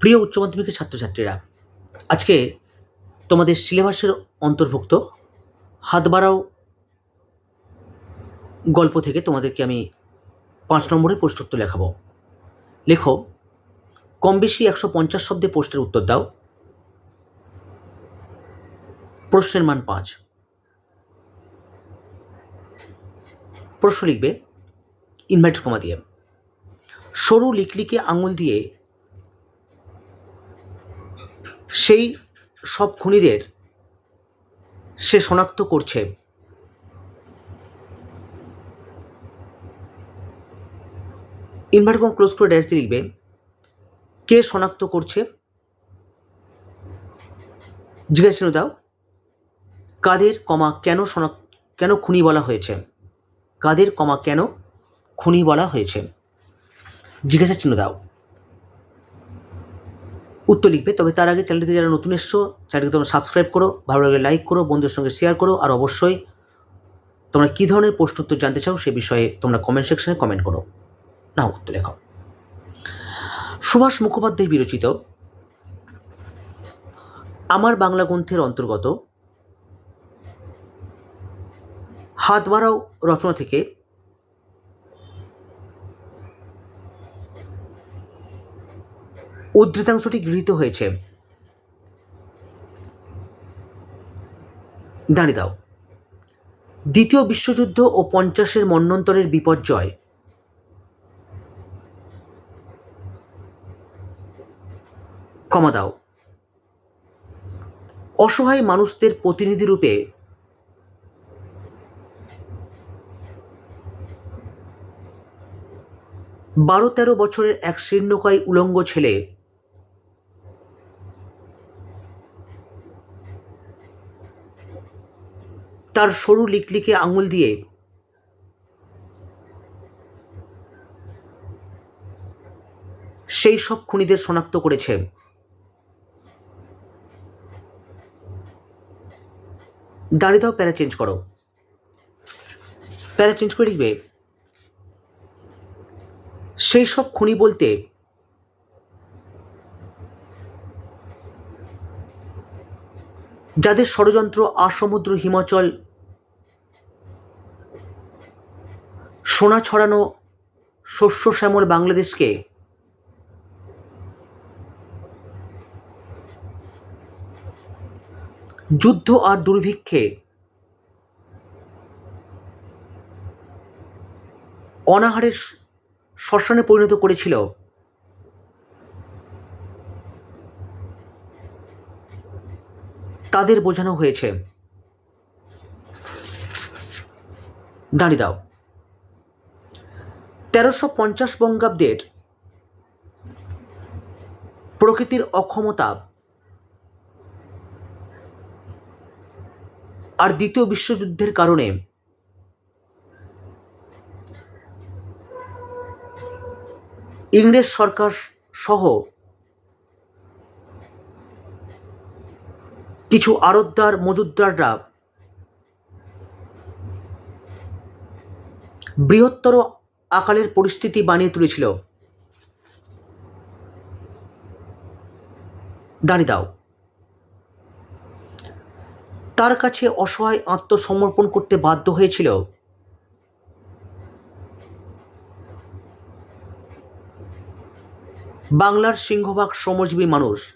প্রিয় উচ্চ মাধ্যমিকের ছাত্রছাত্রীরা, আজকে তোমাদের সিলেবাসের অন্তর্ভুক্ত হাত বাড়াও গল্প থেকে তোমাদেরকে আমি পাঁচ নম্বরের প্রশ্নোত্তর লেখাবো। লেখো, কম বেশি একশো পঞ্চাশ শব্দে পোস্টের উত্তর দাও। প্রশ্নের মান পাঁচ। প্রশ্ন লিখবে ইনভার্টেড কমা দিয়ে। সরু লিকলিকে আঙুল দিয়ে সেই সব খুনিদের সে শনাক্ত করছে। ইনভার্ট কম ক্লোজ করে ড্যাশ দিয়ে লিখবে, কে শনাক্ত করছে? জিজ্ঞাসা দাও, কাদের কমা কেন শনাক্ত, কেন খুনি বলা হয়েছে? কাদের কমা কেন খুনি বলা হয়েছে? জিজ্ঞাসা চিহ্ন দাও। উত্তর লিখবে। তবে তার আগে চ্যানেলটিতে যারা নতুন এসছো চ্যানেলটিকে তোমরা সাবস্ক্রাইব করো, ভালো লাগলে লাইক করো, বন্ধুদের সঙ্গে শেয়ার করো, আর অবশ্যই তোমরা কী ধরনের প্রশ্ন উত্তর জানতে চাও সে বিষয়ে তোমরা কমেন্ট সেকশনে কমেন্ট করো। না উত্তর লেখো সুভাষ মুখোপাধ্যায় বিরচিত আমার বাংলা গ্রন্থের অন্তর্গত হাত বাড়াও রচনা থেকে উদ্ধৃতাংশটি গৃহীত হয়েছে। দাঁড়িয়ে দাও। দ্বিতীয় বিশ্বযুদ্ধ ও পঞ্চাশের মন্বন্তরের বিপর্যয়। কমা দাও। অসহায় মানুষদের প্রতিনিধি রূপে বারো তেরো বছরের এক শীর্ণকায় উলঙ্গ ছেলে তার সরু লিকলিকে আঙুল দিয়ে। সেই সব খুনিদের শনাক্ত করেছে। দাঁড়িয়ে দাও, প্যারা চেঞ্জ করো। প্যারা চেঞ্জ করে লিখবে, সেই সব খুনি বলতে যাদের ষড়যন্ত্র আসমুদ্র হিমাচল সোনা ছড়ানো শস্য শ্যামল বাংলাদেশকে যুদ্ধ আর দুর্ভিক্ষে অনাহারের শ্মশানে পরিণত করেছিল তাদের বোঝানো হয়েছে। দাঁড়িয়ে দাও। তেরোশো পঞ্চাশ বঙ্গাব্দের প্রকৃতির অক্ষমতা আর দ্বিতীয় বিশ্বযুদ্ধের কারণে ইংরেজ সরকার সহ কিছু আড়তদার মজুদ্দাররা বৃহত্তর আকারের পরিস্থিতি বানিয়ে তুলেছিল। দাঁড়িয়ে দাও। তার কাছে অসহায় আত্মসমর্পণ করতে বাধ্য হয়েছিল। বাংলার সিংহভাগ শ্রমজীবী মানুষ।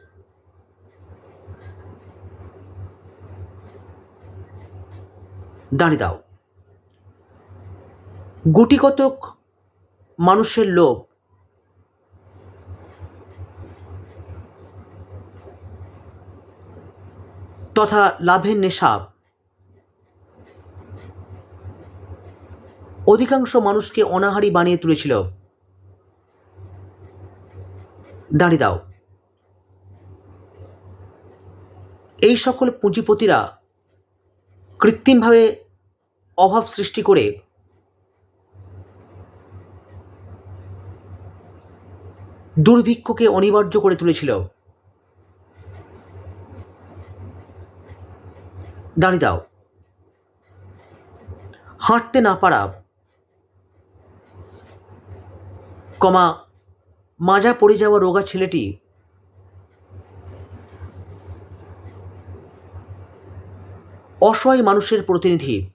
দাঁড়িয়ে দাও। গুটি কতক মানুষের লোভ। তথা লাভের নেশা। অধিকাংশ মানুষকে অনাহারী বানিয়ে তুলেছিল। দাঁড়িয়ে দাও। এই সকল পুঁজিপতিরা কৃত্রিমভাবে অভাব সৃষ্টি করে দুর্ভিক্ষকে অনিবার্য করে তুলেছিল। দাঁড়িয়ে দাও। হাঁটতে না পারা কমা, মাজা পড়ে যাওয়া রোগা ছেলেটি অসহায় মানুষের প্রতিনিধি।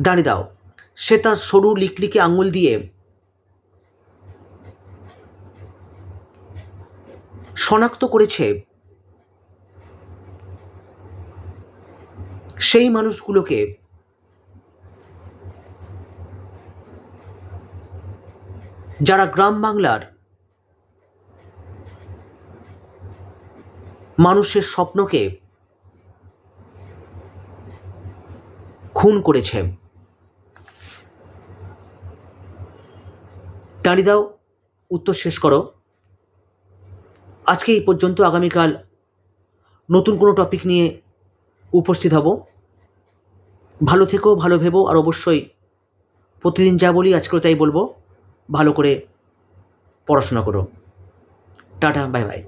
দাঁড়িয়ে দাও। সে তার সরু লিকলিকে আঙুল দিয়ে শনাক্ত করেছে। সেই মানুষগুলোকে যারা গ্রাম বাংলার মানুষের স্বপ্নকে খুন করেছে। দাঁড়িয়ে দাও, উত্তর শেষ করো। আজকে এই পর্যন্ত আগামীকাল নতুন কোনো টপিক নিয়ে উপস্থিত হব। ভালো থেকো, ভালো ভেবো, আর অবশ্যই প্রতিদিন যা বলি আজকেও তাই বলব। ভালো করে পড়াশোনা করো। Tata bye bye